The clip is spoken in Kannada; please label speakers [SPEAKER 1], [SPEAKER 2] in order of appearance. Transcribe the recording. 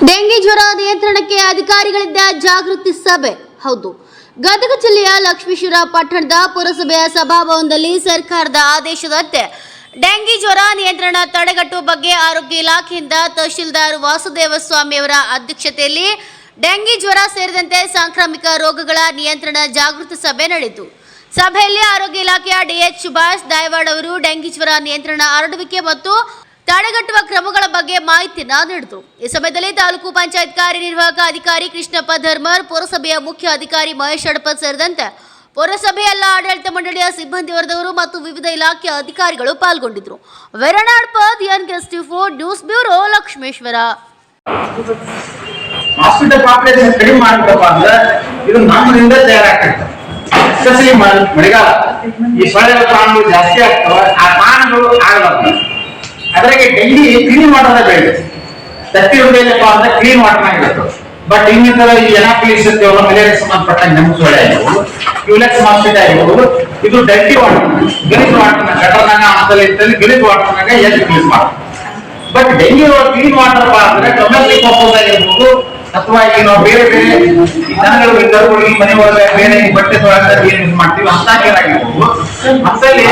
[SPEAKER 1] ಡೆಂಗಿ ಜ್ವರ ನಿಯಂತ್ರಣಕ್ಕೆ ಅಧಿಕಾರಿಗಳಿಂದ ಜಾಗೃತಿ ಸಭೆ. ಹೌದು. ಗದಗ ಜಿಲ್ಲೆಯ ಲಕ್ಷ್ಮೀಶ್ವರ ಪಟ್ಟಣದ ಪುರಸಭೆಯ ಸಭಾಭವನದಲ್ಲಿ ಸರ್ಕಾರದ ಆದೇಶದಂತೆ ಡೆಂಗಿ ಜ್ವರ ನಿಯಂತ್ರಣ ತಡೆಗಟ್ಟುವ ಬಗ್ಗೆ ಆರೋಗ್ಯ ಇಲಾಖೆಯಿಂದ ತಹಶೀಲ್ದಾರ್ ವಾಸುದೇವ ಸ್ವಾಮಿಯವರ ಅಧ್ಯಕ್ಷತೆಯಲ್ಲಿ ಡೆಂಗಿ ಜ್ವರ ಸೇರಿದಂತೆ ಸಾಂಕ್ರಾಮಿಕ ರೋಗಗಳ ನಿಯಂತ್ರಣ ಜಾಗೃತಿ ಸಭೆ ನಡೆಯಿತು. ಸಭೆಯಲ್ಲಿ ಆರೋಗ್ಯ ಇಲಾಖೆಯ ಡಿಎಚ್ ಸುಭಾಷ್ ದಾಯವಾಡ್ ಅವರು ಡೆಂಗಿ ಜ್ವರ ನಿಯಂತ್ರಣ ಹರಡುವಿಕೆ ಮತ್ತು ತಡೆಗಟ್ಟುವ ಕ್ರಮಗಳ ಬಗ್ಗೆ ಮಾಹಿತಿಯನ್ನ ನೀಡಿದರು. ಈ ಸಮಯದಲ್ಲಿ ತಾಲೂಕು ಪಂಚಾಯತ್ ಕಾರ್ಯನಿರ್ವಾಹಕ ಅಧಿಕಾರಿ ಕೃಷ್ಣಪ್ಪ ಧರ್ಮರ್, ಪುರಸಭೆಯ ಮುಖ್ಯ ಅಧಿಕಾರಿ ಮಹೇಶ್ ಅಡಪ ಸೇರಿದಂತೆ ಪುರಸಭೆಯಲ್ಲ ಆಡಳಿತ ಮಂಡಳಿಯ ಸಿಬ್ಬಂದಿ ವರ್ಗದವರು ಮತ್ತು ವಿವಿಧ ಇಲಾಖೆಯ ಅಧಿಕಾರಿಗಳು ಪಾಲ್ಗೊಂಡಿದ್ದರು ವೆರಣಾಡ್ಪದ್ N four news bureau, Lakshmeshwar.
[SPEAKER 2] Hospital population ಕಡಿಮೆ ಮಾಡಬೇಕಪ್ಪ ಅಂದ್ರೆ ಇದು ನಮ್ಮಿಂದ ಮಳೆಗಾಲ. ಈ ಸೊಳ್ಳೆ ಪ್ರಾಣಿಗಳು ಜಾಸ್ತಿ ಆಗ್ತವ ಆ ಪ್ರಾಣಿಗಳು ಆಗಬಾರ್ದು ಅದ್ರಾಗೆ ಡೈಲಿ ಕ್ಲೀನ್ ವಾಟರ್ ಬೇಡ ತತ್ತಿ ಉಳಿದಪ್ಪ ಅಂದ್ರೆ ಕ್ಲೀನ್ ಆಗಿರುತ್ತೆ ಬಟ್ ಇನ್ನಿತರ ಈ ಎನಾಫಿಲಿಸ್ ಅಂತೀವಲ್ಲ ಮಲೇರಿಯಾ ಸಂಬಂಧಪಟ್ಟ ನಮ್ಮ ಸೊಳ್ಳೆ ಆಗಿರ್ಬೋದು, ಕ್ಯೂಲೆಕ್ಸ್ ಮಾಸ್ಕಿಟ ಆಗಿರ್ಬೋದು, ಇದು ಡೆಂಟಿ ವಾಟರ್ ಗಲೀಜ್ ವಾಟರ್ ಗಟರ್ನಾಗ ಆಮದಲ್ಲಿ ಇತ್ತಲ್ಲಿ ಗಲೀಜ್ ವಾಟರ್ನಾಗ ಎಲ್ಲಿ ಕ್ಲೀನ್ ಮಾಡ್ತಾರೆ ಬಟ್ ಡೆಂಗ್ಯೂ ಕ್ಲೀನ್ ವಾಟರ್ ಅಂದ್ರೆ ಡೊಮೆಸ್ಟಿಕ್ ಪರ್ಪಸ್ ಆಗಿರ್ಬೋದು, ಅಥವಾ ಈಗ ನಾವು ಬೇರೆ ಬೇರೆ ಜನಗಳು ಈ ಮನೆ ಒಳಗೆ ಬೇರೆ ಬಟ್ಟೆ ತೊಳೆದ ಯೂಸ್ ಮಾಡ್ತೀವಿ ಅಂತ ಏನಾಗಿರ್ಬೋದು ಅಂತಲ್ಲಿ